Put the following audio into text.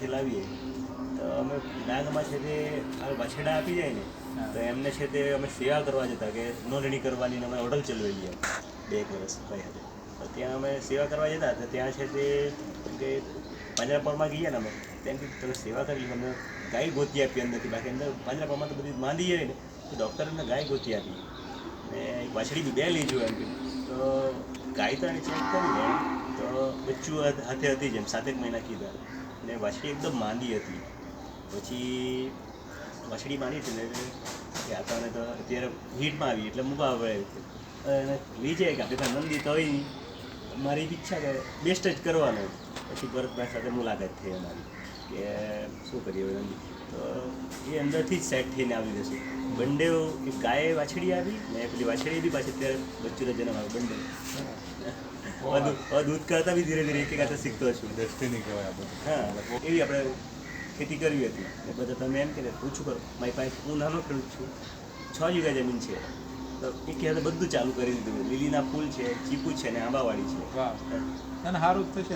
થી લાવીએ તો અમે નાગમાં છે તે આ વાછરડા આપી જાય ને તો એમને છે તે અમે સેવા કરવા જતા કે નોંધણી કરવાની અમે હોટલ ચલાવેલી એમ બે એક વર્ષ કઈ હતી. તો ત્યાં અમે સેવા કરવા જતા તો ત્યાં છે તે કે પાંજરાપોળમાં ગયા ને અમે તેમ કે તમે સેવા કરી. અમે ગાય ગોતી આપી અંદરથી. બાકી અંદર પાંજરાપોળમાં તો બધી માંદી જાય ને તો ડૉક્ટરને ગાય ગોતી આપી ને એક વાછડી બી બે લઈ જો એમ કે. તો ગાય તો ચેક કરી ને તો બચ્ચું હાથ- હતી જેમ સાતેક મહિના કીધા. ને વાછડી એકદમ માંદી હતી. પછી વાછડી માંદી હતી ને કે આ તો અત્યારે હીટમાં આવી એટલે મૂકવા પડે અને લઈ જાય કે આપણે નંદી તો નહીં. મારી ઈચ્છા કે બેસ્ટ જ કરવાનો. પછી ભરતભાઈ સાથે મુલાકાત થઈ અમારી. કે શું કરીએ નંદી તો એ અંદરથી જ સેટ થઈને આવી જશે. બંને ગાય વાછડી આવી ને પેલી વાછડી બી પાછી અત્યારે બચ્ચુનો જન્મ આવ્યો હવે દૂધ- કરતા બી ધીરે ધીરે એક એક હાથે શીખતો છું ડેસ્ટિની કહેવાય આપણે હા એવી આપણે ખેતી કરવી હતી. એ બધા તમે એમ કે પૂછું કરો. મારી પાસે હું નાનો ખેડૂત છું. છ વીઘા જમીન છે. તો એક હાથે બધું ચાલુ કરી દીધું. લીલીના ફૂલ છે ચીકુ છે ને આંબાવાડી છે. અને સારું થશે.